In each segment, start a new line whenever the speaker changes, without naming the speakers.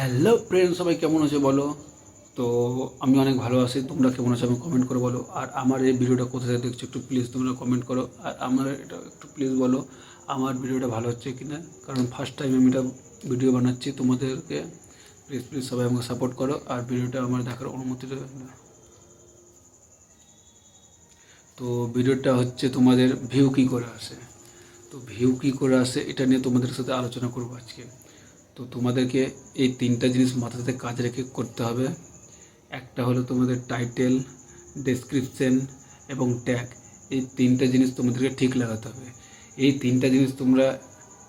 Hello friend সবাই কেমন আছে বলো? তো আমি অনেক ভালো আছি, তোমরা কেমন আছো আমি কমেন্ট করে বলো। আর আমার এই ভিডিওটা কোথা থেকে দেখছ একটু প্লিজ তোমরা কমেন্ট করো। আর আমার এটা একটু প্লিজ বলো, আমার ভিডিওটা ভালো হচ্ছে কি না কারণ ফার্স্ট টাইম আমি এটা ভিডিও বানাচ্ছি, তোমাদেরকে প্লিজ প্লিজ সবাই আমাকে সাপোর্ট করো। আর ভিডিওটা আমার দেখার অনুমতি দেবে না তো ভিডিওটা হচ্ছে তোমাদের ভিউ কী করে আসে? তো ভিউ কী করে আসে, এটা নিয়ে তোমাদের সাথে আলোচনা করব আজকে। তো তোমাদেরকে এই তিনটা জিনিস মাথাতে কাজ রেখে করতে হবে। একটা হলো তোমাদের টাইটেল ডেসক্রিপশন এবং ট্যাগ এই তিনটা জিনিস তোমাদেরকে ঠিক লাগাতে হবে। এই তিনটা জিনিস তোমরা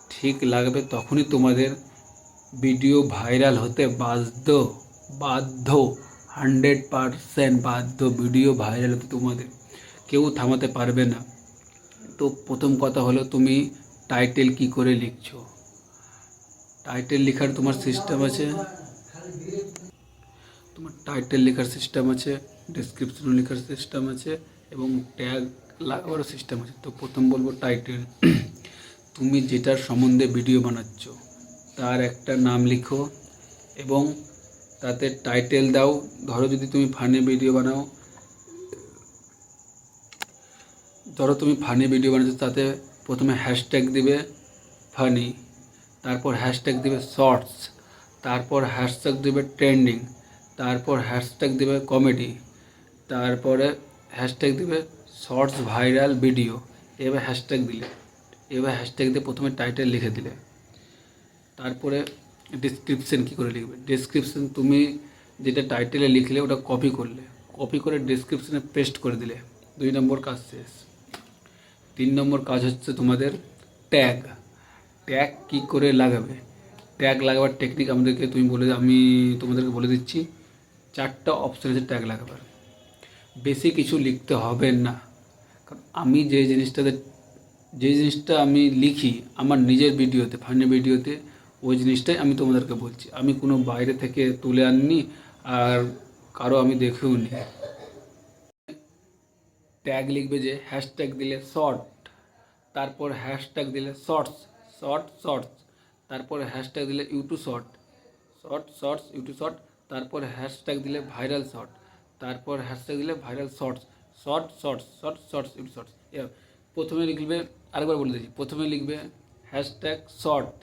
ঠিক লাগবে তখনই তোমাদের ভিডিও ভাইরাল হতে বাধ্য বাধ্য হান্ড্রেড পারসেন্ট বাধ্য ভিডিও ভাইরাল হতে তোমাদের। কেউ থামাতে পারবে না। তো প্রথম কথা হলো তুমি টাইটেল কি করে লিখছো? টাইটেল লেখার তোমার সিস্টেম আছে। তোমার টাইটেল লেখার সিস্টেম আছে ডেসক্রিপশন লেখার সিস্টেম আছে, এবং ট্যাগ লাগাবারও সিস্টেম আছে। তো প্রথম বলব টাইটেল তুমি যেটার সম্বন্ধে ভিডিও বানাচ্ছ, তার একটা নাম লিখো, এবং তাতে টাইটেল দাও। ধরো যদি তুমি ফানি ভিডিও বানাও, ধরো তুমি ফানি ভিডিও বানাচ্ছ, তাতে প্রথমে হ্যাশট্যাগ দিবে ফানি তারপর হ্যাশট্যাগ দেবে শর্টস তারপর হ্যাশট্যাগ দিবে ট্রেন্ডিং তারপর হ্যাশট্যাগ দেবে কমেডি তারপরে হ্যাশট্যাগ দেবে শর্টস ভাইরাল ভিডিও এবার হ্যাশট্যাগ দিলে, এবার হ্যাশট্যাগ দিয়ে প্রথমে টাইটেল লিখে দিলে। তারপরে ডিসক্রিপশন কী করে লিখবে? ডিসক্রিপশন তুমি যেটা টাইটেলে লিখলে ওটা কপি করলে কপি করে ডিসক্রিপশনে পেস্ট করে দিলে, দুই নম্বর কাজ শেষ। তিন নম্বর কাজ হচ্ছে তোমাদের ট্যাগ ট্যাগ কী করে লাগাবে? ট্যাগ লাগাবার টেকনিক আমাদেরকে তুমি বলে আমি তোমাদেরকে বলে দিচ্ছি, চারটা অপশন আছে ট্যাগ লাগাবার। বেশি কিছু লিখতে হবে না। কারণ আমি যে জিনিসটাতে যে জিনিসটা আমি লিখি আমার নিজের ভিডিওতে ফানি ভিডিওতে, ওই জিনিসটাই আমি তোমাদেরকে বলছি। আমি কোনো বাইরে থেকে তুলে আনিনি আর কারও আমি দেখেও নি। ট্যাগ লিখবে যে হ্যাশট্যাগ দিলে শর্ট তারপর হ্যাশট্যাগ দিলে শর্টস শর্ট শর্টস তারপরে হ্যাশট্যাগ দিলে YouTube short short shorts YouTube short তারপর হ্যাশট্যাগ দিলে ভাইরাল শর্ট তারপর হ্যাশট্যাগ দিলে viral shorts short shorts short shorts YouTube shorts প্রথমে লিখবে, আরেকবার বলে দিচ্ছি, প্রথমে লিখবে hashtag short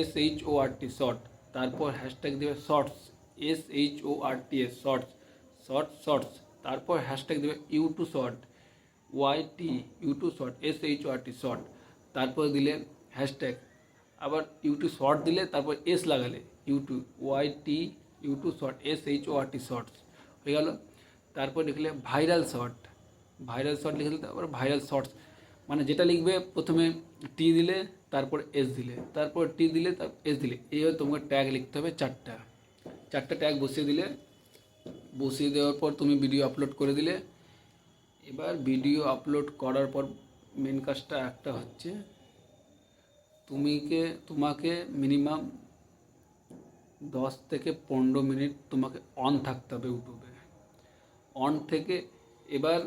S H O R T short তারপর হ্যাশট্যাগ দেবে shorts S H O R T S shorts short shorts তারপর হ্যাশট্যাগ দেবে YouTube short Y T YouTube short S H O R T short তারপর দিলে hashtag আবার YouTube short দিলে তারপর S লাগালে। YouTube Y T YouTube short S H O R T shorts হয়ে গেল। তারপর লিখলে ভাইরাল শর্ট ভাইরাল শর্ট লিখে দিলে তারপর ভাইরাল শর্টস মানে যেটা লিখবে প্রথমে টি দিলে, তারপর এস দিলে। তারপর টি দিলে তারপর এস দিলে। এইভাবে তোমাকে ট্যাগ লিখতে হবে চারটা। চারটা ট্যাগ বসিয়ে দিলে। বসিয়ে দেওয়ার পর তুমি ভিডিও আপলোড করে দিলে। এবার ভিডিও আপলোড করার পর মেন কাজটা একটা হচ্ছে তুমিকে, তোমাকে মিনিমাম দশ থেকে পনেরো মিনিট তোমাকে অন থাকতে হবে ইউটিউবে। অন থেকে এবার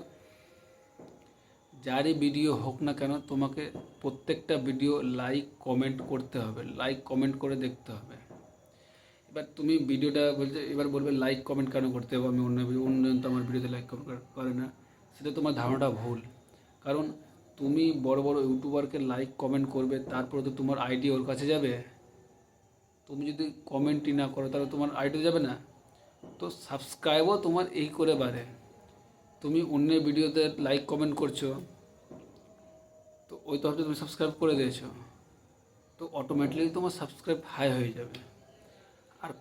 যারই ভিডিও হোক না কেন, তোমাকে প্রত্যেকটা ভিডিও লাইক কমেন্ট করতে হবে। লাইক কমেন্ট করে দেখতে হবে। এবার তুমি ভিডিওটা বলছে, এবার বলবে লাইক কমেন্ট কেন করতে হবে? আমি অন্য অন্যজন তো আমার ভিডিওতে লাইক কমেন্ট করে না। সেটা তোমার ধারণাটা ভুল। কারণ তুমি বড় বড় ইউটিউবারকে লাইক কমেন্ট করবে, তারপরে তো তোমার আইডি ওর কাছে যাবে। তুমি যদি কমেন্টই না করো, তাহলে তোমার আইডি যাবে না। তো সাবস্ক্রাইবও তোমার এই করে বাড়ে। তুমি অন্য ভিডিওতে লাইক কমেন্ট করছ, তো ওই তরফে তুমি সাবস্ক্রাইব করে দিয়েছ। তো অটোমেটিকলি তোমার সাবস্ক্রাইব হাই হয়ে যাবে। আর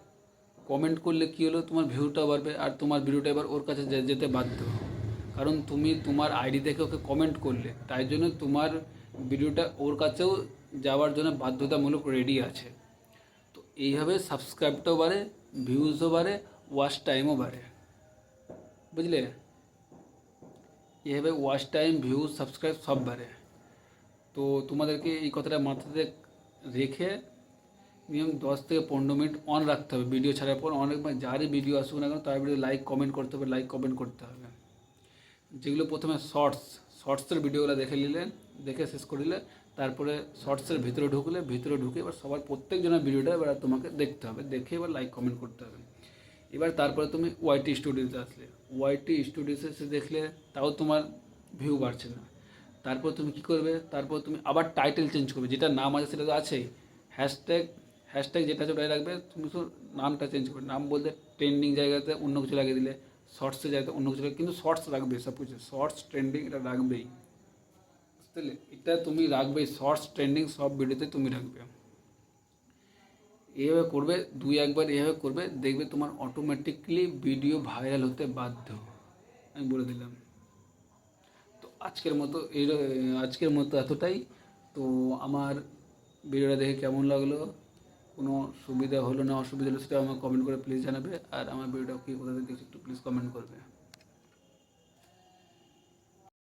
কমেন্ট করলে কী হলো? তোমার ভিউটা বাড়বে, আর তোমার ভিডিওটা এবার ওর কাছে যেতে বাধ্য। কারণ তুমি তোমার আইডি থেকে ওকে কমেন্ট করলে। তাই জন্য তোমার ভিডিওটা ওর কাছেও যাওয়ার জন্য বাধ্যতামূলক রেডি আছে। তো এইভাবে সাবস্ক্রাইবটাও বাড়ে ভিউজও বাড়ে ওয়াচ টাইমও বাড়ে। বুঝলে? এভাবে ওয়াচ টাইম ভিউ সাবস্ক্রাইব সব বাড়ে। তো তোমাদেরকে এই কথাটা মাথাতে রেখে মিনিমাম দশ থেকে পনেরো মিনিট অন রাখতে হবে। ভিডিও ছাড়ার পর অনেক যারই ভিডিও আসুক না কেন, তার ভিডিও লাইক কমেন্ট করতে হবে লাইক কমেন্ট করতে হবে। যেগুলো প্রথমে শর্টস, শর্টসের ভিডিওগুলো দেখে নিলে, দেখে শেষ করে দিলে, তারপরে শর্টসের ভিতরে ঢুকলে, ভিতরে ঢুকে এবার সবার প্রত্যেকজনের ভিডিওটা এবার তোমাকে দেখতে হবে। দেখে এবার লাইক কমেন্ট করতে হবে। এবার তারপরে তুমি ওয়াইটি স্টুডিওতে আসলে। ওয়াইটি স্টুডিওতে এসে দেখলে তাও তোমার ভিউ বাড়ছে না। তারপর তুমি কি করবে? তারপর তুমি আবার টাইটেল চেঞ্জ করবে। যেটা নাম আছে সেটা তো আছেই। হ্যাশট্যাগ হ্যাশট্যাগ যেটা আছে ওটাই রাখবে। তুমি শুধু নামটা চেঞ্জ করবে। নাম বলতে ট্রেন্ডিং জায়গাতে অন্য কিছু লাগিয়ে দিলে। শর্টসের জায়গাতে অন্য কিছু কিন্তু শর্টস রাখবে সব কিছু। শর্টস ট্রেন্ডিং এটা রাখবেই। বুঝতে এটা তুমি রাখবে শর্টস ট্রেন্ডিং সব ভিডিওতে তুমি রাখবে। এভাবে করবে, দুই একবার এভাবে করবে, দেখবে তোমার অটোমেটিকলি ভিডিও ভাইরাল হতে বাধ্য। আমি বলে দিলাম। তো আজকের মতো এই, আজকের মতো এতটাই। তো আমার ভিডিওটা দেখে কেমন লাগল? কোনো সুবিধা হলো না, অসুবিধা হলো সেটা আমাকে কমেন্ট করে প্লিজ জানাবে। আর আমার ভিডিওটা কী থেকে দেখছ একটু প্লিজ কমেন্ট করবে।